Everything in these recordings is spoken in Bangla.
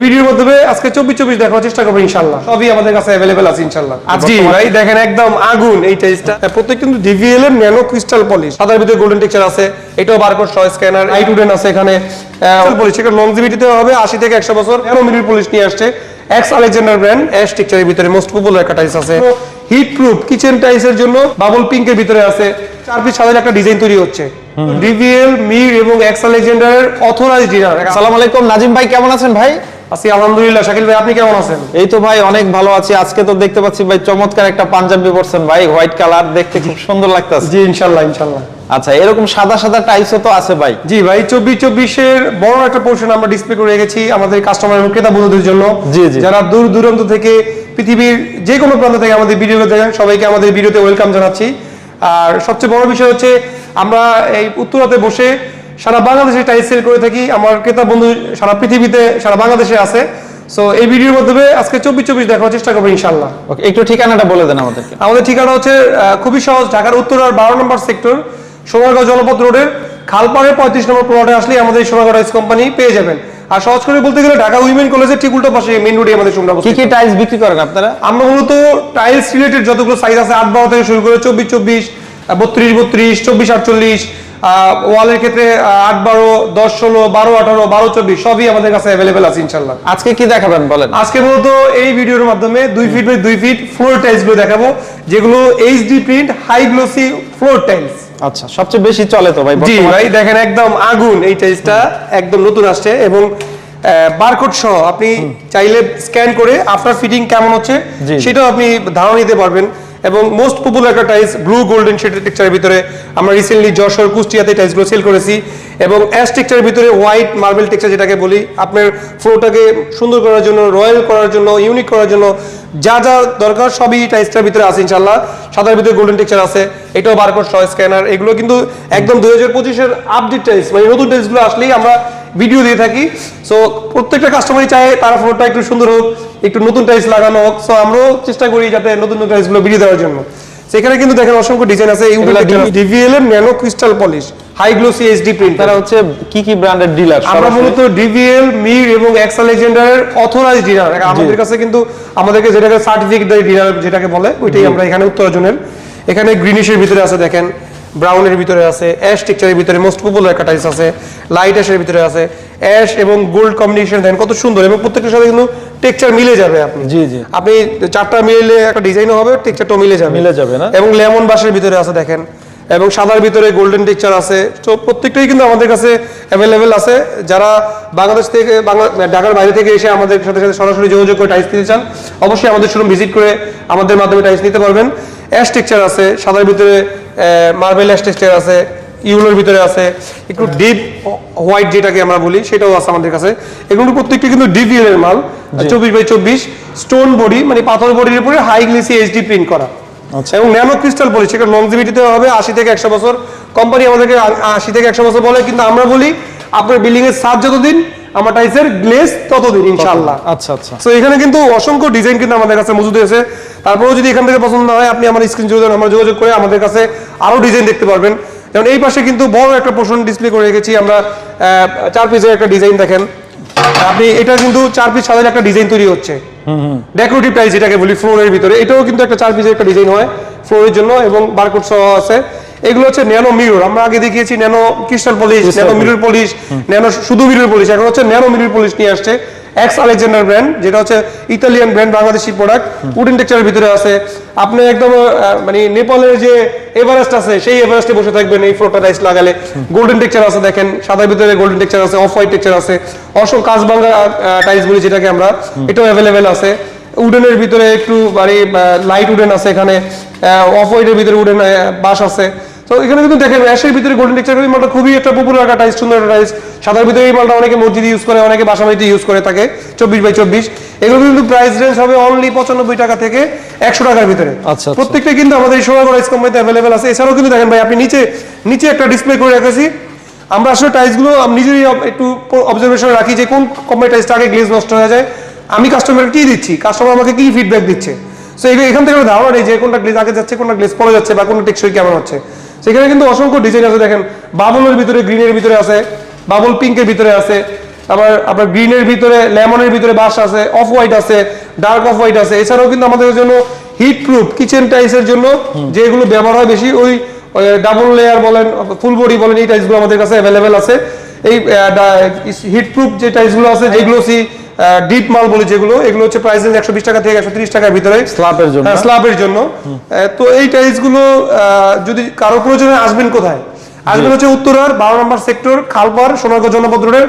ভিডিওর মাধ্যমে আজকে চব্বিশ চব্বিশ দেখার চেষ্টা করব ইনশাল্লাহ সবই আমাদের কাছে অ্যাভেলেবেল আছে ইনশাল্লাহ জি ভাই দেখেন একদম আগুন এই টাইসটা প্রত্যেক কিন্তু ডিভিএল এর ন্যানো ক্রিস্টাল পলিশ সাদার ভিতরে গোল্ডেন টেক্সচার আছে এটাও বারকোড সহ স্ক্যানার আছে এখানে। পলিশ এটা লংজিভিটিতে হবে আশি থেকে একশো বছর। ন্যানো মিনিট পলিশ নিয়ে আসছে। এক্স আলেকজান্ডার ব্র্যান্ড অ্যাশ টেক্সচারের ভিতরে মোস্ট পপুলার একটা টাইস আছে। হিট প্রুফ কিচেন টাইসের জন্য বাবল পিঙ্কের ভিতরে আছে। চার পিস সাদার একটা ডিজাইন তৈরি হচ্ছে। ডিভিএল মির এবং এক্স আলেকজান্ডারের অথরাইজ ডিনার আসসালামু আলাইকুম নাজিম ভাই কেমন আছেন ভাই? আছি আলহামদুলিল্লাহ। শাকিল ভাই আপনি কেমন আছেন? এই তো ভাই অনেক ভালো আছি। আজকে তো দেখতে পাচ্ছি ভাই চমৎকার একটা পাঞ্জাবি পরছেন ভাই হোয়াইট কালার দেখতে খুব সুন্দর লাগতেছে। জি ইনশাল্লাহ ইনশাল্লাহ। আচ্ছা এরকম সাদা সাদা টাইসও তো আছে ভাই। জি ভাই চব্বিশ চব্বিশের বড় একটা পোর্শন আমরা ডিসপ্লে করে রেখেছি আমাদের কাস্টমার এবং ক্রেতা বন্ধুদের জন্য। জি, জি। যারা দূর দূরান্ত থেকে পৃথিবীর যে কোনো প্রান্ত থেকে আমাদের ভিডিও দেখেন সবাইকে আমাদের ভিডিওতে ওয়েলকাম জানাচ্ছি। আর সবচেয়ে বড় বিষয় হচ্ছে আমরা এই উত্তরাতে বসে সারা বাংলাদেশে টাইস সেল করে থাকি। আমার ক্রেতা বন্ধু সারা পৃথিবীতে সারা বাংলাদেশে আছে। সো এই ভিডিওর মাধ্যমে আজকে চব্বিশ চব্বিশ দেখার চেষ্টা করব ইনশাল্লাহ ওকে একটু ঠিকানাটা বলে দেন আমাদেরকে। আমাদের ঠিকানা হচ্ছে খুবই সহজ ঢাকার উত্তরার বারো নম্বর সেক্টর সোনারগাঁও জলপথ রোডের খালপাড়ে পঁয়ত্রিশ নম্বর প্লটে আসলে আমাদের সোনারগাঁও রাইস কোম্পানি পেয়ে যাবেন। আর সহজ করে বলতে গেলে ঢাকা উইমেন কলেজের ঠিক উল্টো পাশে মেন রোডে আমাদের শোরুমটা কি কি টাইলস বিক্রি করেন আপনারা? আমরা মূলত টাইলস রিলেটেড যতগুলো সাইজ আছে আট বারো থেকে শুরু করে চব্বিশ চব্বিশ বত্রিশ বত্রিশ চব্বিশ আটচল্লিশ ওয়ালের ক্ষেত্রে আট বারো দশ ষোলো বারো আঠারো বারো চব্বিশ সবই আমাদের কাছে অ্যাভেলেবেল আছে ইনশাল্লাহ আজকে কি দেখাবেন বলেন? আজকে মূলত এই ভিডিওর মাধ্যমে দুই ফিট বাই দুই ফিট ফ্লোর টাইলসগুলো দেখাবো যেগুলো HD print high glossy floor tiles আচ্ছা সবচেয়ে বেশি চলে তো ভাই জি ভাই দেখেন একদম আগুন এই টাইলসটা একদম নতুন আসছে এবং বারকোড সহ আপনি চাইলে স্ক্যান করে আফটার ফিটিং কেমন হচ্ছে। সেটাও আপনি ধারণা নিতে পারবেন। এবং মোস্ট পপুলার একটা টাইলস ব্লু গোল্ডেন শেডের টেক্সচারের ভিতরে আমরা রিসেন্টলি যশোর, কুষ্টিয়াতে টাইলসগুলো সেল করেছি এবং অ্যাশ টেক্সচারের ভিতরে হোয়াইট মার্বেল টেক্সচার যেটাকে বলি, আপনার ফ্লোটাকে সুন্দর করার জন্য রয়্যাল করার জন্য ইউনিক করার জন্য যা যা দরকার সবই টাইলসটার ভিতরে আছে ইনশাল্লাহ সাদার ভিতরে গোল্ডেন টেক্সচার আছে, এটাও বারকোড সহ স্ক্যানার এগুলো কিন্তু একদম দুই হাজার পঁচিশের আপডেট টাইলস মানে নতুন টাইলসগুলো আসলেই আমরা ভিডিও দিয়ে থাকি। সো প্রত্যেকটা কাস্টমারই চায় তার ফ্লোরটা একটু সুন্দর হোক একটু নতুন টাইলস লাগানো হোক। সো আমরাও চেষ্টা করি যাতে নতুন নতুন টাইলসগুলো ভিডিও দেওয়ার জন্য। সেখানে কিন্তু দেখেন অসংখ্য ডিজাইন আছে। এগুলা ডিভিএল এর nano crystal polish high glossy HD print তারা হচ্ছে কি কি ব্র্যান্ডের ডিলার আমরা মূলত ডিভিএল মির এবং এক্স আলেকজান্ডারের অথরাইজ ডিলার আমাদের কাছে কিন্তু আমাদেরকে যেটাকে সার্টিফিকেট দেয় ডিলার যেটাকে বলে ওইটাই আমরা এখানে উত্তরা জোনের এখানে গ্রিনিশের ভিতরে আছে দেখেন। ব্রাউনের ভিতরে আছে অ্যাশ টেক্সচারের ভিতরে মোস্ট পপুলার একটা টাইস আছে লাইট অ্যাশের ভিতরে আছে। অ্যাশ এবং গোল্ড কম্বিনেশন দেন কত সুন্দর এবং প্রত্যেকটার সাথে কিন্তু টেক্সচার মিলে যাবে আপনি। জি, জি। আপনি চারটা মিলে একটা ডিজাইনও হবে টেক্সচারটাও মিলে যাবে। মিলে যাবে না? এবং লেমন বাসের ভিতরে আছে দেখেন। এবং সাদার ভিতরে গোল্ডেন টেক্সচার আছে। তো প্রত্যেকটাই কিন্তু আমাদের কাছে অ্যাভেলেবেল আছে। যারা বাংলাদেশ থেকে বাংলা ঢাকার বাইরে থেকে এসে আমাদের সাথে সাথে সরাসরি যোগাযোগ করে টাইলস নিতে চান অবশ্যই আমাদের শোরুম ভিজিট করে আমাদের মাধ্যমে টাইলস নিতে পারবেন। অ্যাশ টেক্সচার আছে সাদার ভিতরে মার্বেল অ্যাশ টেক্সচার আছে ইউলোর ভিতরে আছে একটু ডিপ হোয়াইট যেটাকে আমরা বলি সেটাও আছে আমাদের কাছে। এগুলো প্রত্যেকটা কিন্তু ডিভিএল এর মাল চব্বিশ বাই চব্বিশ স্টোন বডি মানে পাথর বডির উপরে হাই গ্লিসি এইচডি প্রিন্ট করা। আচ্ছা। এবং ন্যানো ক্রিস্টাল বলি সেটা লংজিভিটিতে হবে আশি থেকে একশো বছর। কোম্পানি আমাদেরকে আশি থেকে একশো বছর বলে কিন্তু আমরা বলি আপনার বিল্ডিং এর সাজ যতদিন আমার টাইসের গ্লেস ততদিন ইনশাল্লাহ আচ্ছা আচ্ছা। তো এখানে কিন্তু অসংখ্য ডিজাইন কিন্তু আমাদের কাছে মজুদ আছে তারপরেও যদি এখান থেকে পছন্দ হয় আপনি আমার স্ক্রিন যোগাযোগ আমরা যোগাযোগ করে আমাদের কাছে আরও ডিজাইন দেখতে পারবেন। যেমন এই পাশে কিন্তু বড় একটা পোর্শন ডিসপ্লে করে রেখেছি আমরা। চার পিসের একটা ডিজাইন দেখেন। আপনি এটা কিন্তু চার পিস সাজার একটা ডিজাইন তৈরি হচ্ছে। ডেকোরেটিভ টাইলস যেটাকে বলি ফ্লোরের ভিতরে। এটাও কিন্তু একটা চার পিসের একটা ডিজাইন হয় ফ্লোরের জন্য এবং বারকোড সহ আছে। এগুলো হচ্ছে ন্যানো মিরর। আমরা আগে দেখিয়েছি nano crystal polish nano mirror polish. Nano শুধু মিরর পলিশ এখন হচ্ছে ন্যানো মিরর পলিশ নিয়ে আসছে। এক্স আলেকজান্ডার ব্র্যান্ড যেটা হচ্ছে Italian brand Bangladeshi product wooden টেক্সচারের ভিতরে আছে। আপনি একদম মানে নেপালের যে এভারেস্ট আছে সেই এভারেস্টে বসে থাকবেন এই ফ্লোরটা রাইস লাগালে। গোল্ডেন টেক্সচার আছে দেখেন সাদার ভিতরে গোল্ডেন টেক্সচার আছে অফ হোয়াইট টেক্সচার আছে। অসংখ্য কাঁচবাঙ্গা টাইলস বলি যেটাকে আমরা এটাও অ্যাভেলেবেল আছে। উডেনের ভিতরে একটু মানে লাইট উডেন আছে এখানে অফ হোয়াইটের ভিতরে উডেন বাস আছে। তো এখানে কিন্তু দেখেন অ্যাশের ভিতরে গোল্ডেন টেক্সচার এই মালটা খুবই একটা পপুলার একটা টাইস সুন্দর একটা টাইস সাদার ভিতরে এই মালটা অনেকে মসজিদ ইউজ করে অনেকে বাসা বাড়িতে ইউজ করে থাকে চব্বিশ বাই চব্বিশ। এগুলো কিন্তু প্রাইস রেঞ্জ হবে অনলি পঁচানব্বই টাকা থেকে একশো টাকার ভিতরে। আচ্ছা, আচ্ছা। প্রত্যেকটা কিন্তু আমাদের এই সোনাগড় রাইস কোম্পানিতে অ্যাভেলেবেল আছে। এছাড়াও কিন্তু দেখেন ভাই আপনি নিচে নিচে একটা ডিসপ্লে করে রেখেছি। আমরা আসলে টাইলসগুলো আমি নিজেই একটু অবজারভেশন রাখি যে কোন কোম্পানি টাইসটা আগে গ্লেজ নষ্ট হয়ে যায়। আমি কাস্টমারকে কি দিচ্ছি? কাস্টমার আমাকে কি ফিডব্যাক দিচ্ছে? সো এখান থেকে আমরা ধারণা নেই যে কোনটা গ্লেজ আগে যাচ্ছে কোনটা গ্লেজ পরে যাচ্ছে বা কোনটা টেকসই কেমন হচ্ছে। সেখানে কিন্তু অসংখ্য ডিজাইন আছে দেখেন। বাবলের ভিতরে গ্রিনের ভিতরে আছে বাবল পিঙ্কের ভিতরে আছে আবার আপনার গ্রিনের ভিতরে লেমনের ভিতরে বাস আছে অফ হোয়াইট আছে ডার্ক অফ হোয়াইট আছে। এছাড়াও কিন্তু আমাদের জন্য হিট প্রুফ কিচেন টাইলসের জন্য যেগুলো ব্যবহার হয় বেশি ওই ডাবল লেয়ার বলেন ফুল বডি বলেন এই টাইলসগুলো আমাদের কাছে অ্যাভেলেবেল আছে। এই হিট প্রুফ যে টাইলসগুলো আছে যেগুলো সি ডিপ মাল বলি যেগুলো এগুলো হচ্ছে প্রাইস রেঞ্জ একশো বিশ টাকা থেকে একশো ত্রিশ টাকার ভিতরে। স্ল্যাবের জন্য। স্ল্যাবের জন্য। তো এই টাইলসগুলো আহ, যদি কারও প্রয়োজনে আসবেন কোথায়? আসবেন হচ্ছে উত্তরার বারো নম্বর সেক্টর খালপার সোনারগাঁও জনপদ রোডের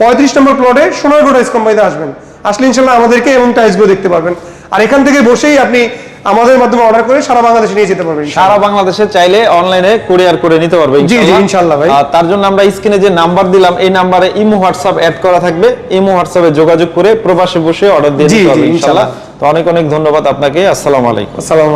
পঁয়ত্রিশ নম্বর প্লটে সোনারগাঁও টাইলস কোম্পানিতে আসবেন। আসলে ইনশাল্লাহ আমাদেরকে এবং টাইলসগুলো দেখতে পারবেন। আর এখান থেকে বসেই আপনি আমাদের মাধ্যমে অর্ডার করে সারা বাংলাদেশে নিয়ে যেতে পারবেন সারা বাংলাদেশে চাইলে অনলাইনে কুরিয়ার করে নিতে পারবে জি, জি, ইনশাআল্লাহ। ভাই। আর তার জন্য আমরা স্ক্রিনে যে নাম্বার দিলাম এই নাম্বারে ইমো হোয়াটসঅ্যাপ অ্যাড করা থাকবে। ইমো হোয়াটসঅ্যাপে যোগাযোগ করে প্রবাসে বসে অর্ডার দিয়ে দিতে পারবেন। ইনশাআল্লাহ। তো অনেক অনেক ধন্যবাদ আপনাকে। আসসালামু আলাইকুম। আসসালাম